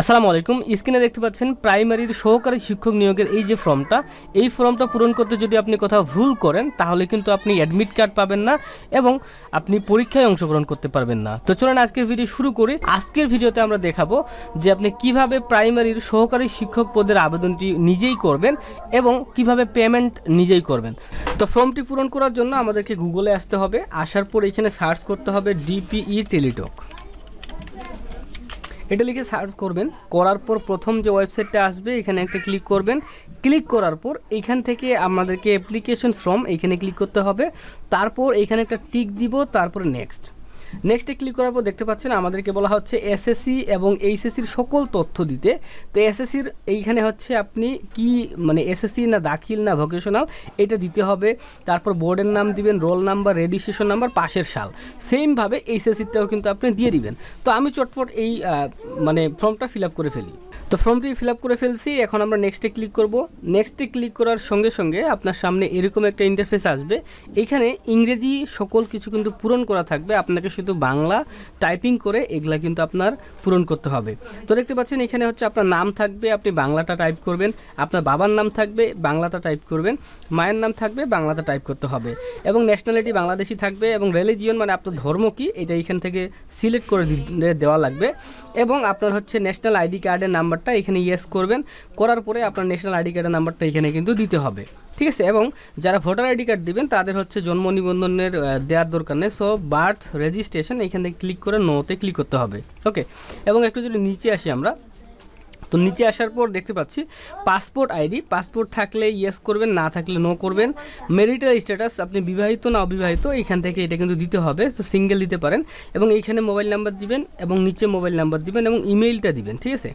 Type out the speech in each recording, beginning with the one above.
আসসালামু আলাইকুম। স্ক্রিনে দেখতে পাচ্ছেন প্রাইমারির সহকারী শিক্ষক নিয়োগের এই যে ফর্মটা, এই ফর্মটা পূরণ করতে যদি আপনি কোথাও ভুল করেন, তাহলে কিন্তু আপনি অ্যাডমিট কার্ড পাবেন না এবং আপনি পরীক্ষায় অংশগ্রহণ করতে পারবেন না। তো চলেন আজকের ভিডিও শুরু করি। আজকের ভিডিওতে আমরা দেখাবো যে আপনি কীভাবে প্রাইমারির সহকারী শিক্ষক পদের আবেদনটি নিজেই করবেন এবং কীভাবে পেমেন্ট নিজেই করবেন। তো ফর্মটি পূরণ করার জন্য আমাদেরকে গুগলে আসতে হবে। আসার পর এখানে সার্চ করতে হবে ডিপিই টেলিটক এটা লিখে সার্চ করবেন। করার পর প্রথম যে ওয়েবসাইটটা আসবে, এখানে একটা ক্লিক করবেন। ক্লিক করার পর এখান থেকে আমাদেরকে অ্যাপ্লিকেশন ফর্ম এখানে ক্লিক করতে হবে। তারপর এখানে একটা টিক দিব, তারপর নেক্সট নেক্সটে ক্লিক করার পর দেখতে পাচ্ছেন আমাদেরকে বলা হচ্ছে এসএসসি এবং এইচএসসির সকল তথ্য দিতে। তো এসএসসির এইখানে হচ্ছে আপনি কি মানে এসএসসি না দাখিল না ভোকেশনাল এটা দিতে হবে। তারপর বোর্ডের নাম দিবেন রোল নাম্বার রেজিস্ট্রেশন নাম্বার পাশের সাল। সেমভাবে এইচএসসিটাও কিন্তু আপনি দিয়ে দিবেন। তো আমি চটপট এই মানে ফর্মটা ফিল আপ করে ফেলি। তো ফর্মটি ফিল আপ করে ফেলছি, এখন আমরা নেক্সটে ক্লিক করব। নেক্সটে ক্লিক করার সঙ্গে সঙ্গে আপনার সামনে এরকম একটা ইন্টারফেস আসবে। এখানে ইংরেজি সকল কিছু কিন্তু পূরণ করা থাকবে। আপনাকে শুধু বাংলা টাইপিং করে এগুলা কিন্তু আপনার পূরণ করতে হবে। তো দেখতে পাচ্ছেন, এখানে হচ্ছে আপনার নাম থাকবে, আপনি বাংলাটা টাইপ করবেন। আপনার বাবার নাম থাকবে, বাংলাটা টাইপ করবেন। মায়ের নাম থাকবে, বাংলাটা টাইপ করতে হবে। এবং ন্যাশনালিটি বাংলাদেশি থাকবে এবং রিলিজিয়ন মানে আপনার ধর্ম কি, এটা এখান থেকে সিলেক্ট করে দেওয়া লাগবে। এবং আপনার হচ্ছে ন্যাশনাল আইডি কার্ডের নাম্বারটা এখানে ইয়েস করবেন। করার পরে আপনার ন্যাশনাল আইডি কার্ডের নাম্বারটা এখানে কিন্তু দিতে হবে। ঠিক আছে? এবং যারা ভোটার আইডি কার্ড দিবেন, তাদের হচ্ছে জন্ম নিবন্ধনের দেওয়ার দরকার নেই। সো বার্থ রেজিস্ট্রেশন এখানে ক্লিক করে নোতে ক্লিক করতে হবে। ওকে এবং একটু যদি নিচে আসি আমরা তো নিচে আসার পর দেখতে পাচ্ছি পাসপোর্ট আইডি পাসপোর্ট থাকলে ইয়েস করবেন, না থাকলে নো করবেন। মেরিটাল স্ট্যাটাস আপনি বিবাহিত না অবিবাহিত এখান থেকে এটা কিন্তু দিতে হবে, তো সিঙ্গেল দিতে পারেন। এবং এইখানে মোবাইল নাম্বার দিবেন এবং নিচে মোবাইল নাম্বার দিবেন এবং ইমেইলটা দিবেন, ঠিক আছে?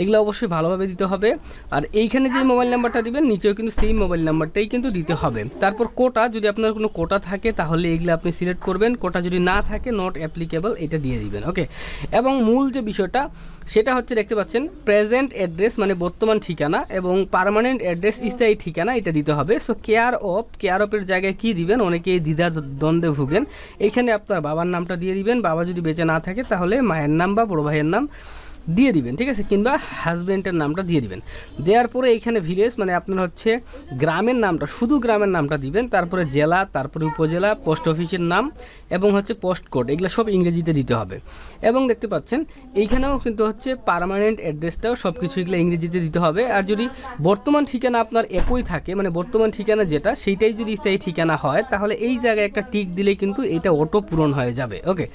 এগুলো অবশ্যই ভালোভাবে দিতে হবে। আর এইখানে যে মোবাইল নাম্বারটা দিবেন, নিচেও কিন্তু সেই মোবাইল নাম্বারটাই কিন্তু দিতে হবে। তারপর কোটা যদি আপনার কোনো কোটা থাকে, তাহলে এগুলো আপনি সিলেক্ট করবেন। কোটা যদি না থাকে নট অ্যাপ্লিকেবল এটা দিয়ে দিবেন ওকে এবং মূল যে বিষয়টা, সেটা হচ্ছে, দেখতে পাচ্ছেন প্রেজেন্ট অ্যাড্রেস মানে বর্তমান ঠিকানা এবং পারমানেন্ট অ্যাড্রেস স্থায়ী ঠিকানা এটা দিতে হবে। সো কেয়ার অফ কেয়ার অফের জায়গায় কি দিবেন? অনেকে দ্বিধা দ্বন্দ্বে ভুগেন। এখানে আপনার বাবার নামটা দিয়ে দিবেন। বাবা যদি বেঁচে না থাকে তাহলে মায়ের নাম বা বড় ভাইয়ের নাম। দিয়ে দিবেন, ঠিক আছে? কিংবা হাজব্যান্ডের নামটা দিয়ে দিবেন। দেওয়ার পরে এইখানে ভিলেজ মানে আপনার হচ্ছে গ্রামের নামটা, শুধু গ্রামের নামটা দিবেন, তারপরে জেলা, তারপরে উপজেলা পোস্ট অফিসের নাম, এবং হচ্ছে পোস্ট কোড এগুলো সব ইংরেজিতে দিতে হবে। এবং দেখতে পাচ্ছেন, এইখানেও কিন্তু হচ্ছে পার্মানেন্ট অ্যাড্রেসটাও সব কিছু এগুলো ইংরেজিতে দিতে হবে। আর যদি বর্তমান ঠিকানা আপনার একই থাকে মানে বর্তমান ঠিকানা যেটা, সেইটাই যদি স্থায়ী ঠিকানা হয়, তাহলে এই জায়গায় একটা টিক দিলে কিন্তু এটা অটো পূরণ হয়ে যাবে ওকে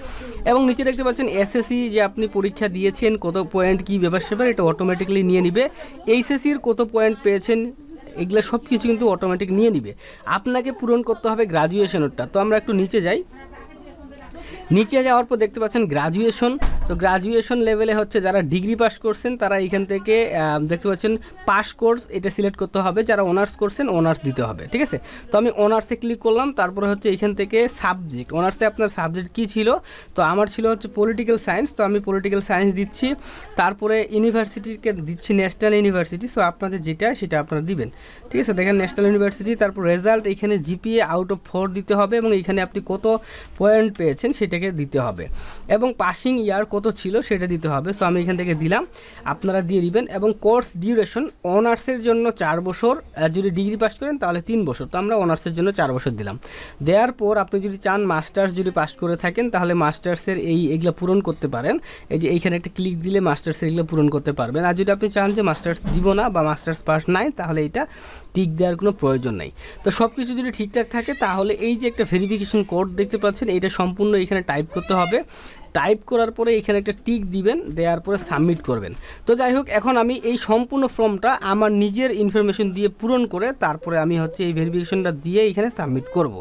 এবং নিচে দেখতে পাচ্ছেন এসএসসি যে আপনি পরীক্ষা দিয়েছেন, কত পয়েন্ট কী ব্যাপার সেবার এটা অটোমেটিকলি নিয়ে নিবে। এইচএসসির কত পয়েন্ট পেয়েছেন, এগুলো সব কিছু কিন্তু অটোমেটিক নিয়ে নিবে। আপনাকে পূরণ করতে হবে গ্রাজুয়েশনেরটা তো আমরা একটু নিচে যাই। নিচে যাওয়ার পর দেখতে পাচ্ছেন গ্রাজুয়েশন তো গ্রাজুয়েশন লেভেলে হচ্ছে যারা ডিগ্রি পাস করছেন, তারা এখান থেকে দেখতে পাচ্ছেন পাস কোর্স এটা সিলেক্ট করতে হবে, যারা অনার্স করছেন অনার্স দিতে হবে, ঠিক আছে? তো আমি অনার্সে ক্লিক করলাম, তারপরে হচ্ছে এখান থেকে সাবজেক্ট অনার্সে আপনার সাবজেক্ট কী ছিল? তো আমার ছিল হচ্ছে পলিটিক্যাল সায়েন্স তো আমি পলিটিক্যাল সায়েন্স দিচ্ছি, তারপরে ইউনিভার্সিটিকে দিচ্ছি ন্যাশনাল ইউনিভার্সিটি সো আপনাদের যেটা, সেটা আপনারা দিবেন, ঠিক আছে? দেখেন ন্যাশনাল ইউনিভার্সিটি তারপর রেজাল্ট এখানে জিপিএ আউট অফ ফোর দিতে হবে, এবং এখানে আপনি কত পয়েন্ট পেয়েছেন, সেটাকে দিতে হবে, এবং পাসিং ইয়ার কত ছিল সেটা দিতে হবে। সো আমি এখান থেকে দিলাম। আপনারা দিয়ে দিবেন এবং কোর্স ডিউরেশন অনার্সের জন্য চার বছর। যদি ডিগ্রি পাস করেন তাহলে তিন বছর। তো আমরা অনার্সের জন্য চার বছর দিলাম। দেওয়ার পর আপনি যদি চান মাস্টার্স যদি পাস করে থাকেন, তাহলে মাস্টার্সের এই এগুলো পূরণ করতে পারেন। এই যে এইখানে একটা ক্লিক দিলে মাস্টার্সের এগুলো পূরণ করতে পারবেন। আর যদি আপনি চান যে মাস্টার্স দিব না বা মাস্টার্স পাস নাই, তাহলে এটা টিক দেওয়ার কোনো প্রয়োজন নেই। তো সব কিছু যদি ঠিকঠাক থাকে, তাহলে এই যে একটা ভেরিফিকেশন কোড দেখতে পাচ্ছেন, এটা সম্পূর্ণ এখানে টাইপ করতে হবে। টাইপ করার পরে এখানে একটা টিক দিবেন, দেওয়ার পরে সাবমিট করবেন। তো যাই হোক, এখন আমি এই সম্পূর্ণ ফর্মটা আমার নিজের ইনফরমেশন দিয়ে পূরণ করে তারপরে আমি হচ্ছে এই ভেরিফিকেশনটা দিয়ে এখানে সাবমিট করব।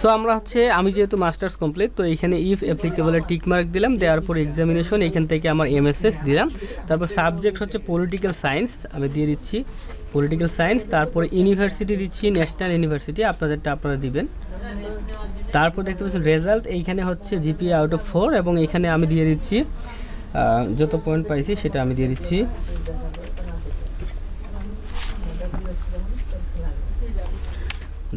সো আমরা হচ্ছে, আমি যেহেতু মাস্টার্স কমপ্লিট তো এখানে ইফ অ্যাপ্লিকেবলের টিক মার্ক দিলাম, দেওয়ার পর এক্সামিনেশন এখান থেকে আমার এমএসএস দিলাম। তারপর সাবজেক্ট হচ্ছে পলিটিক্যাল সায়েন্স আমি দিয়ে দিচ্ছি পলিটিক্যাল সায়েন্স তারপরে ইউনিভার্সিটি দিচ্ছি ন্যাশনাল ইউনিভার্সিটি আপনাদেরটা আপনারা দিবেন। তারপর দেখতে পাচ্ছেন রেজাল্ট এইখানে হচ্ছে জিপি আউট অফ ফোর এবং এখানে আমি দিয়ে দিচ্ছি যত পয়েন্ট পাইছি সেটা আমি দিয়ে দিচ্ছি।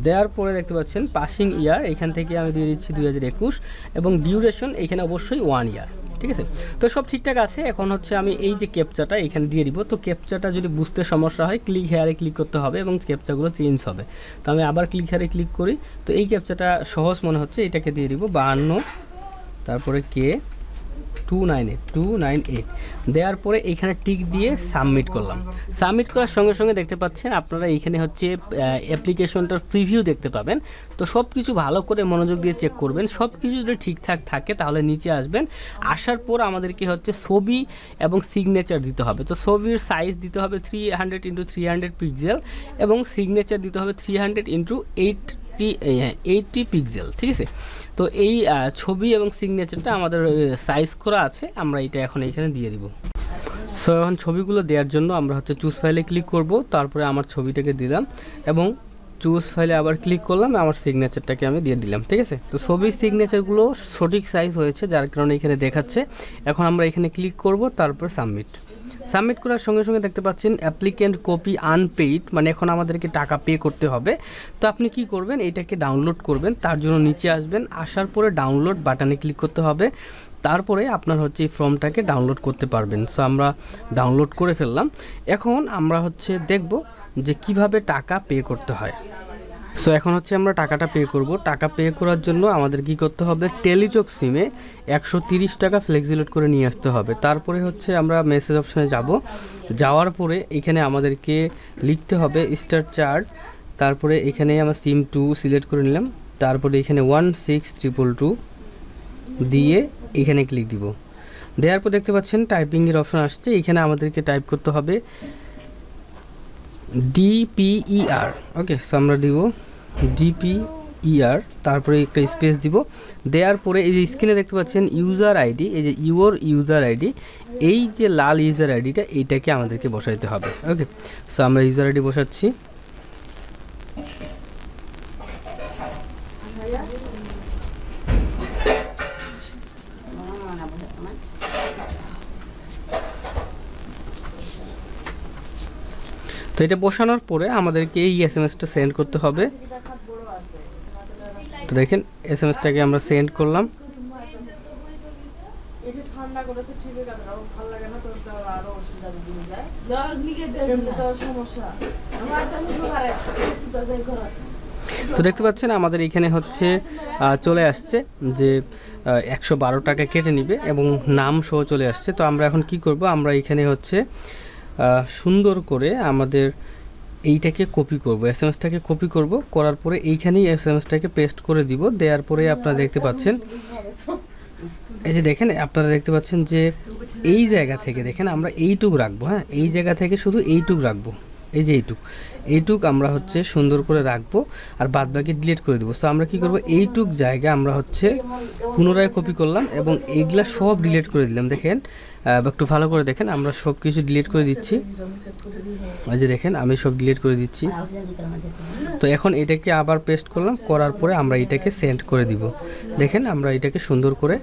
দেওয়ার পরে দেখতে পাচ্ছেন পাসিং ইয়ার, এখান থেকে আমি দিয়ে দিচ্ছি দুই হাজার একুশ, এবং ডিউরেশন এখানে অবশ্যই ওয়ান ইয়ার ঠিক আছে? তো সব ঠিকঠাক আছে, এখন হচ্ছে আমি এই যে ক্যাপচাটা এখানে দিয়ে দিব। তো ক্যাপচাটা যদি বুঝতে সমস্যা হয় ক্লিক হেয়ারে ক্লিক করতে হবে এবং ক্যাপচাগুলো চেঞ্জ হবে। তো আমি আবার ক্লিক হেয়ারে ক্লিক করি। তো এই ক্যাপচাটা সহজ মনে হচ্ছে, এটাকে দিয়ে দিব বাহান্ন, তারপরে K two nine eight two nine eight দেওয়ার পরে এইখানে টিক দিয়ে সাবমিট করলাম। সাবমিট করার সঙ্গে সঙ্গে দেখতে পাচ্ছেন আপনারা এইখানে হচ্ছে অ্যাপ্লিকেশনটার প্রিভিউ দেখতে পাবেন। তো সব কিছু ভালো করে মনোযোগ দিয়ে চেক করবেন। সব কিছু যদি ঠিকঠাক থাকে তাহলে নিচে আসবেন। আসার পর আমাদেরকে হচ্ছে ছবি এবং সিগনেচার দিতে হবে। তো ছবির সাইজ দিতে হবে three hundred into three hundred pixel এবং সিগনেচার দিতে হবে three hundred into eight eighty pixel ঠিক আছে? তো এই ছবি এবং সিগনেচারটা আমাদের সাইজ করা আছে, আমরা এটা এখন এখানে দিয়ে দিব। সো এখন ছবিগুলো দেওয়ার জন্য আমরা হচ্ছে চুজ ফাইলে ক্লিক করব, তারপরে আমার ছবিটাকে দিলাম এবং চুজ ফাইলে আবার ক্লিক করলাম, আমার সিগনেচারটাকে আমি দিয়ে দিলাম, ঠিক আছে? তো ছবির সিগনেচারগুলো সঠিক সাইজ হয়েছে, যার কারণে এখানে দেখাচ্ছে। এখন আমরা এখানে ক্লিক করব, তারপর সাবমিট সাবমিট করার সঙ্গে সঙ্গে দেখতে পাচ্ছেন অ্যাপ্লিকেন্ট কপি আনপেইড মানে এখন আমাদেরকে টাকা পে করতে হবে। তো আপনি কি করবেন? এটাকে ডাউনলোড করবেন, তার জন্য নিচে আসবেন, আসার পরে ডাউনলোড বাটনে ক্লিক করতে হবে। তারপরে আপনার হচ্ছে এই ফর্মটাকে ডাউনলোড করতে পারবেন। সো আমরা ডাউনলোড করে ফেললাম। এখন আমরা হচ্ছে দেখব যে কীভাবে টাকা পে করতে হয়। সো এখন হচ্ছে আমরা টাকাটা পে করব। টাকা পে করার জন্য আমাদের কি করতে হবে? টেলিটক সিমে একশো তিরিশ টাকা ফ্লেক্সিলোড করে নিয়ে আসতে হবে। তারপরে হচ্ছে আমরা মেসেজ অপশানে যাব। যাওয়ার পরে এখানে আমাদেরকে লিখতে হবে স্টার চার্ট তারপরে এখানে আমরা সিম টু সিলেক্ট করে নিলাম। তারপরে এখানে ওয়ান সিক্স ট্রিপল টু দিয়ে এখানে ক্লিক দিব। দেওয়ার পর দেখতে পাচ্ছেন টাইপিংয়ের অপশন আসছে। এখানে আমাদেরকে টাইপ করতে হবে ডিপিইআর ওকে সো আমরা দিব ডিপিইআর তারপরে একটা স্পেস দিব। দেওয়ার পরে এই যে স্ক্রিনে দেখতে পাচ্ছেন ইউজার আইডি এই যে ইউর ইউজার আইডি এই যে লাল ইউজার আইডিটা এইটাকে আমাদেরকে বসাইতে হবে। ওকে সো আমরা ইউজার আইডি বসাচ্ছি। তো এটা বসানোর পরে আমাদেরকে এই এস এম এসটা সেন্ড করতে হবে। তো দেখেন এস এম এসটাকে আমরা সেন্ড করলাম। তো দেখতে পাচ্ছেন, আমাদের এখানে হচ্ছে চলে আসছে যে একশো বারো টাকা কেটে নিবে এবং নাম সহ চলে আসছে। তো আমরা এখন কি করব? আমরা এখানে হচ্ছে সুন্দর করে আমাদের এইটাকে কপি করব এস এম এসটাকে কপি করব, করার পরে এইখানেই এস এম এসটাকে পেস্ট করে দিব, দেওয়ার পরে আপনারা দেখতে পাচ্ছেন, এই যে দেখেন, আপনারা দেখতে পাচ্ছেন যে এই জায়গা থেকে, দেখেন আমরা এইটুক রাখব হ্যাঁ? এই জায়গা থেকে শুধু এইটুক রাখব। এই যে এইটুক। এইটুক আমরা হচ্ছে সুন্দর করে রাখব আর বাদ বাকি ডিলিট করে দেবো। তো আমরা কি করব? এইটুক জায়গা আমরা হচ্ছে পুনরায় কপি করলাম এবং এইগুলা সব ডিলিট করে দিলাম। দেখেন একটু ভালো করে দেখেন, আমরা সব কিছু ডিলিট করে দিচ্ছি। ওই যে দেখেন, আমি সব ডিলিট করে দিচ্ছি। তো এখন এটাকে আবার পেস্ট করলাম, করার পরে আমরা এটাকে সেন্ড করে দিব। দেখেন, আমরা এটাকে সুন্দর করে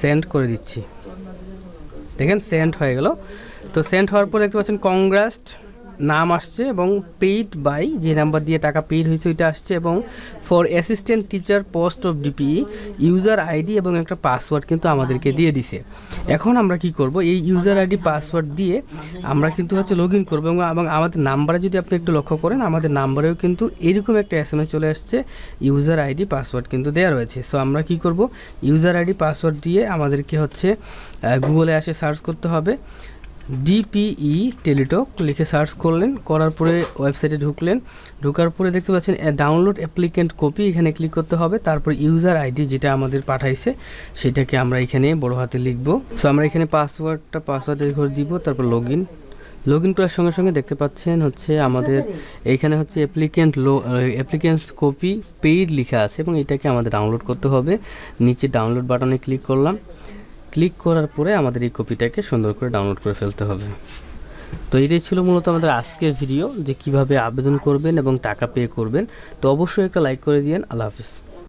সেন্ড করে দিচ্ছি। দেখেন সেন্ড হয়ে গেল। তো সেন্ড হওয়ার পর দেখতে পাচ্ছেন কংগ্রাস্ট নাম আসছে এবং পেইড বাই যে নাম্বার দিয়ে টাকা পেইড হয়েছে ওইটা আসছে এবং for assistant teacher post of DPE user ID এবং একটা পাসওয়ার্ড কিন্তু আমাদেরকে দিয়ে দিছে। এখন আমরা কি করব? এই ইউজার আইডি পাসওয়ার্ড দিয়ে আমরা কিন্তু হচ্ছে লগ ইন করব এবং আমাদের নাম্বারে যদি আপনি একটু লক্ষ্য করেন, আমাদের নাম্বারেও কিন্তু এরকম একটা এস চলে আসছে ইউজার আইডি পাসওয়ার্ড কিন্তু দেওয়া রয়েছে। সো আমরা কি করব? ইউজার আইডি পাসওয়ার্ড দিয়ে আমাদেরকে হচ্ছে গুগলে আসে সার্চ করতে হবে। ডিপিই টেলিটক লিখে সার্চ করলেন, করার পরে ওয়েবসাইটে ঢুকলেন। ঢোকার পরে দেখতে পাচ্ছেন ডাউনলোড অ্যাপ্লিকেন্ট কপি এখানে ক্লিক করতে হবে। তারপর ইউজার আইডি যেটা আমাদের পাঠাইছে, সেটাকে আমরা এখানে বড় হাতে লিখব। সো আমরা এখানে পাসওয়ার্ডটা পাসওয়ার্ডের ঘর দিব, তারপর লগ ইন লগ ইন করার সঙ্গে সঙ্গে দেখতে পাচ্ছেন হচ্ছে আমাদের এইখানে হচ্ছে অ্যাপ্লিকেন্ট লো অ্যাপ্লিকেন্টস কপি পেইড লেখা আছে এবং এটাকে আমাদের ডাউনলোড করতে হবে। নিচে ডাউনলোড বাটনে ক্লিক করলাম। ক্লিক করার পরে আমাদের এই কপিটাকে সুন্দর করে ডাউনলোড করে ফেলতে হবে। তো এটাই ছিল মূলত আমাদের আজকের ভিডিও যে কীভাবে আবেদন করবেন এবং টাকা পে করবেন। তো অবশ্যই একটা লাইক করে দিয়েন। আল্লাহ হাফিজ।